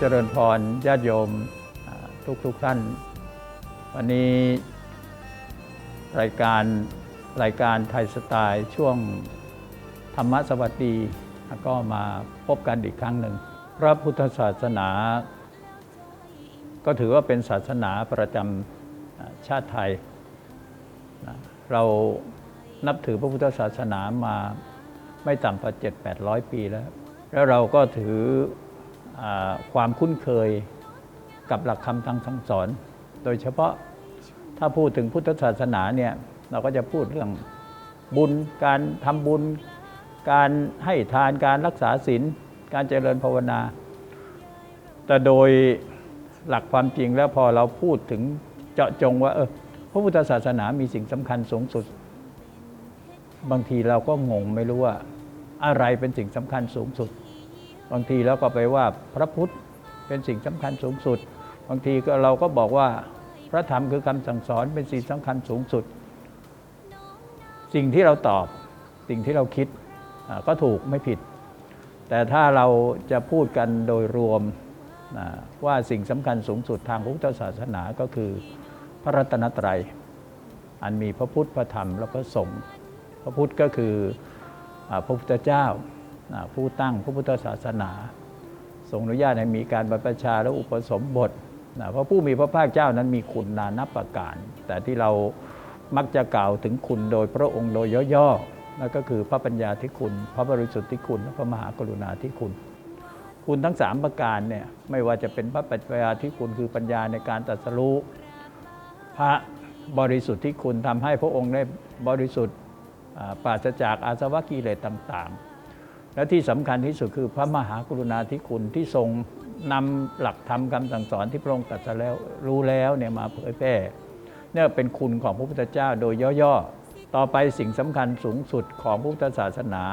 เจริญพรญาติโยมทุกทุกๆท่าน วันนี้ รายการรายการไทยสไตล์ช่วงธรรมสวัสดีก็มาพบกันอีกครั้งหนึ่ง พระพุทธศาสนา ก็ถือว่าเป็นศาสนาประจำชาติไทย เรานับถือพระพุทธศาสนามาไม่ต่ำกว่า7 8 0 0 ปีแล้ว แล้วเราก็ถือ ความคุ้นเคยกับหลักคำทางคำสอน โดยเฉพาะถ้าพูดถึงพุทธศาสนาเนี่ยเราก็จะพูดเรื่องบุญการทำบุญ การให้ทานการรักษาศีลการเจริญภาวนา แต่โดยหลักความจริงแล้วพอเราพูดถึงเจาะจงว่าเออพระพุทธศาสนามีสิ่งสำคัญสูงสุด บางทีเราก็งงไม่รู้ว่าอะไรเป็นสิ่งสำคัญสูงสุด บางทีเราก็ไปว่าพระพุทธเป็นสิ่งสำคัญสูงสุด บางทีก็เราก็บอกว่าพระธรรมคือคำสั่งสอนเป็นสิ่งสำคัญสูงสุด สิ่งที่เราตอบสิ่งที่เราคิดก็ถูกไม่ผิด แต่ถ้าเราจะพูดกันโดยรวมว่าสิ่งสำคัญสูงสุดทางพุทธศาสนาก็คือพระรัตนตรัย อันมีพระพุทธพระธรรมและพระสงฆ์พระพุทธก็คืออพระพุทธเจ้า ผู้ตั้งพระพุทธศาสนาทรงอนุญาตให้มีการบรรพชาและอุปสมบทนะเพราะผู้มีพระภาคเจ้านั้นมีคุณนานับประการ แต่ที่เรามักจะกล่าวถึงคุณโดยพระองค์โดยย่อๆนั่นก็คือพระปัญญาธิคุณ พระบริสุทธิคุณและพระมหากรุณาธิคุณ คุณทั้งสามประการเนี่ยไม่ว่าจะเป็นพระปัญญาธิคุณคือปัญญาในการตรัสรู้พระบริสุทธิ์ที่คุณทำให้พระองค์ได้บริสุทธิ์อ่าปราศจากอาสวะกิเลสต่าง ๆ และที่สำคัญที่สุดคือพระมหากรุณาธิคุณที่ทรงนำหลักธรรมคำสั่งสอนที่พระองค์ตรัสแล้วรู้แล้วเนี่ยมาเผยแพร่เนี่ยเป็นคุณของพระพุทธเจ้าโดยย่อๆ ต่อไปสิ่งสำคัญสูงสุดของพุทธศาสนา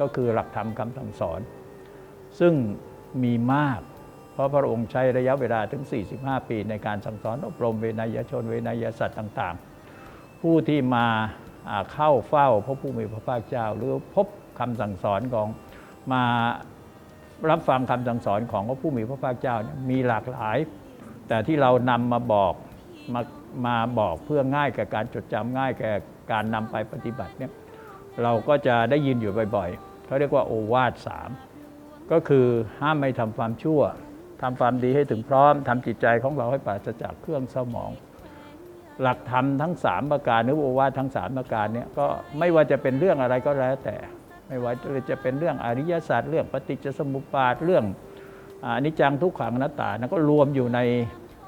ก็คือหลักธรรมคำสั่งสอน ซึ่งมีมาก เพราะพระองค์ใช้ระยะเวลาถึง 45 ปีในการสั่งสอนอบรมเวนยชนเวนยสัตว์ต่างๆ ผู้ที่มาอ่าเข้าเฝ้าพระผู้มีพระภาคเจ้า หรือพบคำสั่งสอนของ มารับฟังคำสั่งสอนของพระผู้มีพระภาคเจ้ามีหลากหลาย แต่ที่เรานำมาบอกมามาบอกเพื่อง่ายแก่การจดจำง่ายแก่การนำไปปฏิบัติเนี่ยเราก็จะได้ยินอยู่บ่อยๆเขาเรียกว่าโอวาทสามก็คือห้ามไม่ทำความชั่วทำความดีให้ถึงพร้อมทำจิตใจของเราให้ปราศจากเครื่องเศร้าหมอง หลักธรรมทั้ง3ประการหรือโอวาททั้ง3ประการเนี่ยก็ไม่ว่าจะเป็นเรื่องอะไรก็แล้วแต่ ไม่ว่าจะเป็นเรื่องอริยศาสตร์เรื่องปฏิจจสมุปบาทเรื่องอนิจจังทุกขังอนัตตานะก็รวมอยู่ใน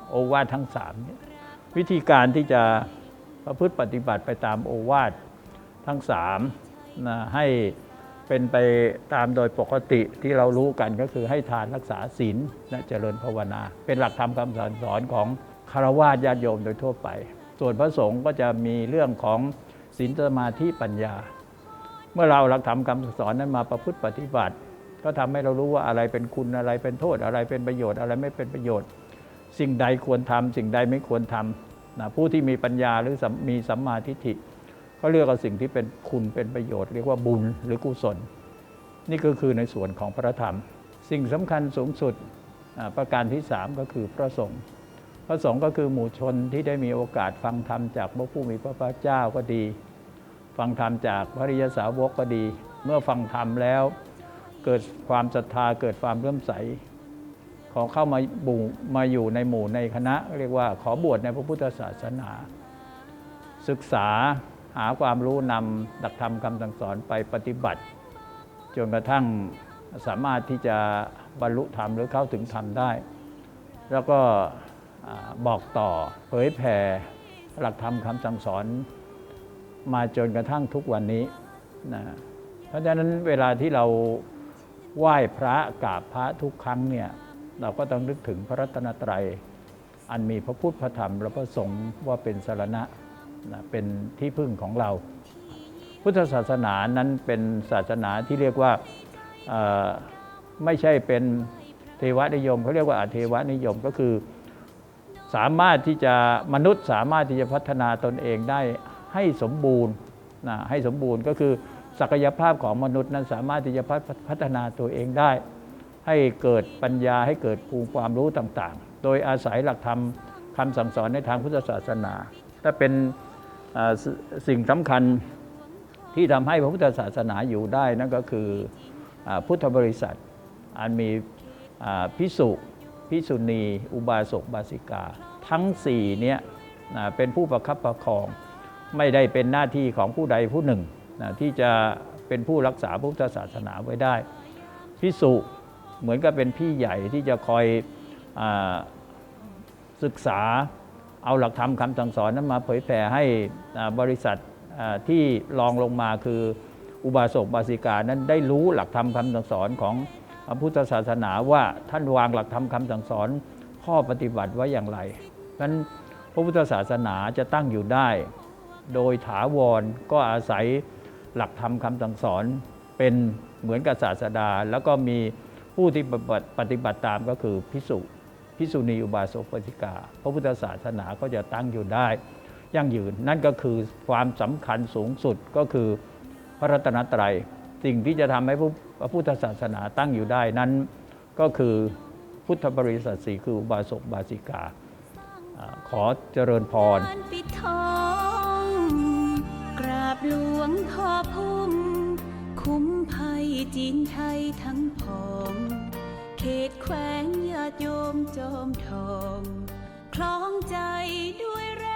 โอวาททั้ง3เนี่วิธีการที่จะประพฤติปฏิบัติไปตามโอวาททั้ง3นะให้เป็นไปตามโดยปกติที่เรารู้กันก็คือให้ทานรักษาศีลและเจริญภาวนา เป็นหลักธรรมคำสั่งสอนของคารวะญาติโยมโดยทั่วไป ส่วนพระสงฆ์ก็จะมีเรื่องของศีลสมาธิปัญญา เมื่อเราหลักธรรมคำสอนนั้นมาประพฤติปฏิบัติ ก็ทำให้เรารู้ว่าอะไรเป็นคุณอะไรเป็นโทษอะไรเป็นประโยชน์อะไรไม่เป็นประโยชน์ สิ่งใดควรทำสิ่งใดไม่ควรทำนะผู้ที่มีปัญญาหรือมีสัมมาทิฏฐิก็เรียกว่าสิ่งที่เป็นคุณเป็นประโยชน์เรียกว่าบุญหรือกุศล นี่ก็คือในส่วนของพระธรรม สิ่งสำคัญสูงสุดประการที่สามก็คือพระสงฆ์พระสงฆ์ก็คือหมู่ชนที่ได้มีโอกาสฟังธรรมจากพระผู้มีพระภาคเจ้าก็ดี ฟังธรรมจากพระริยสาวกก็ดี เมื่อฟังธรรมแล้ว เกิดความศรัทธาเกิดความเลื่อมใส ขอเข้ามาบูมาอยู่ในหมู่ในคณะ เรียกว่าขอบวชในพระพุทธศาสนา ศึกษาหาความรู้นำหลักธรรมคำสั่งสอนไปปฏิบัติ จนกระทั่งสามารถที่จะบรรลุธรรมหรือเข้าถึงธรรมได้ แล้วก็บอกต่อเผยแผ่หลักธรรมคำสั่งสอน มาจนกระทั่งทุกวันนี้นะเพราะฉะนั้นเวลาที่เราไหว้พระกราบพระทุกครั้งเนี่ยเราก็ต้องนึกถึงพระรัตนตรัย อันมีพระพุทธพระธรรมและพระสงฆ์ว่าเป็นสารณะนะเป็นที่พึ่งของเรา พุทธศาสนานั้นเป็นศาสนาที่เรียกว่าไม่ใช่เป็นเทวนิยมเขาเรียกว่าอเทวนิยมก็คือสามารถที่จะมนุษย์สามารถที่จะพัฒนาตนเองได้ ให้สมบูรณ์นะให้สมบูรณ์ก็คือศักยภาพของมนุษย์นั้นสามารถที่จะพัฒพัฒนาตัวเองได้ ให้เกิดปัญญาให้เกิดภูมิความรู้ต่างๆ โดยอาศัยหลักธรรมคำสั่งสอนในทางพุทธศาสนาถ้าเป็นสสิ่งสำคัญที่ทำให้พระพุทธศาสนาอยู่ได้นั่นก็คืออพุทธบริษัท อันมีพิสุพิสุณี อุบาสกบาสิกา ทั้งสี่เนี้ยเป็นผู้ประคับประคอง ไม่ได้เป็นหน้าที่ของผู้ใดผู้หนึ่งนะที่จะเป็นผู้รักษาพุทธศาสนาไว้ได้พิสุเหมือนกับเป็นพี่ใหญ่ที่จะคอยอศึกษาเอาหลักธรรมคำสั่งสอนนั้นมาเผยแผ่ให้บริษัทที่รองลงมาคืออุบาสกบาสิกานั้นได้รู้หลักธรรมคำสั่งสอนของพระพุทธศาสนาว่าท่านวางหลักธรรมคำสั่งสอนข้อปฏิบัติไว้อย่างไรเพราะนั้นพระพุทธศาสนาจะตั้งอยู่ได้ โดยถาวรก็อาศัยหลักธรรมคำสั่งสอนเป็นเหมือนกับศาสดา แล้วก็มีผู้ที่ปฏิบัติตามก็คือพิสุพิสุณีอุบาสกปฏิกา พระพุทธศาสนาก็จะตั้งอยู่ได้ยั่งยืน นั่นก็คือความสำคัญสูงสุดก็คือพระรัตนตรัย สิ่งที่จะทำให้พระพุทธศาสนาตั้งอยู่ได้นั้นก็คือพุทธบริษัทสี่คืออุบาสกบาสิกา ขอเจริญพร หลวงพ่อพุ่มคุ้มภัยจีนไทยทั้งผองเขตแขวงญาติโยมจอมทอง คล้องใจด้วยแร